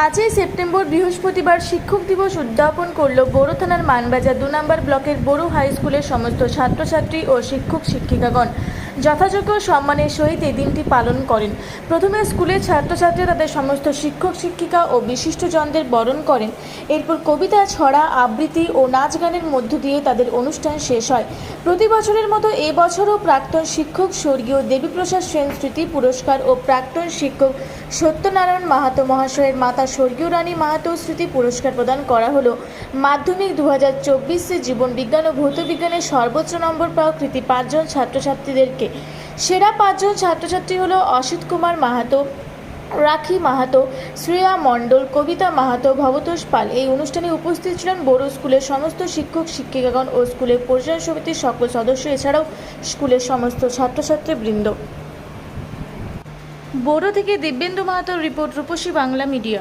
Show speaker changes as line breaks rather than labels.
পাঁচই সেপ্টেম্বর বৃহস্পতিবার শিক্ষক দিবস উদযাপন করল বোরো থানার মানবাজার দু নম্বর ব্লকের বড়ু হাই স্কুলের সমস্ত ছাত্রছাত্রী ও শিক্ষক শিক্ষিকাগণ যথাযোগ্য সম্মানের সহিত এই দিনটি পালন করেন। প্রথমে স্কুলের ছাত্রছাত্রীরা তাদের সমস্ত শিক্ষক, শিক্ষিকা ও বিশিষ্টজনদের বরণ করেন। এরপর কবিতা, ছড়া, আবৃত্তি ও নাচ গানের মধ্য দিয়ে তাদের অনুষ্ঠান শেষ হয়। প্রতি বছরের মতো এবছরও প্রাক্তন শিক্ষক স্বর্গীয় দেবীপ্রসাদ সেন স্মৃতি পুরস্কার ও প্রাক্তন শিক্ষক সত্যনারায়ণ মাহাতো মহাশয়ের মাতা স্বর্গীয় রানী মাহাতো স্মৃতি পুরস্কার প্রদান করা হলো। মাধ্যমিক দু হাজার চব্বিশে জীবন বিজ্ঞান ও ভৌত বিজ্ঞানের সর্বোচ্চ নম্বর পাওয়া কৃতি পাঁচজন ছাত্রছাত্রীদেরকে। সেরা পাঁচজন ছাত্রছাত্রী হলো অসিত কুমার মাহাতো, রাখি মাহাতো, শ্রেয়া মণ্ডল, কবিতা মাহাতো, ভবতোষ পাল। এই অনুষ্ঠানে উপস্থিত ছিলেন বড় স্কুলের সমস্ত শিক্ষক, শিক্ষিকাগণ ও স্কুলের পরিচালন সমিতির সকল সদস্য, এছাড়াও স্কুলের সমস্ত ছাত্রছাত্রী বৃন্দ বড় থেকে দিব্যেন্দু মাহাতোর রিপোর্ট রূপসী বাংলা মিডিয়া।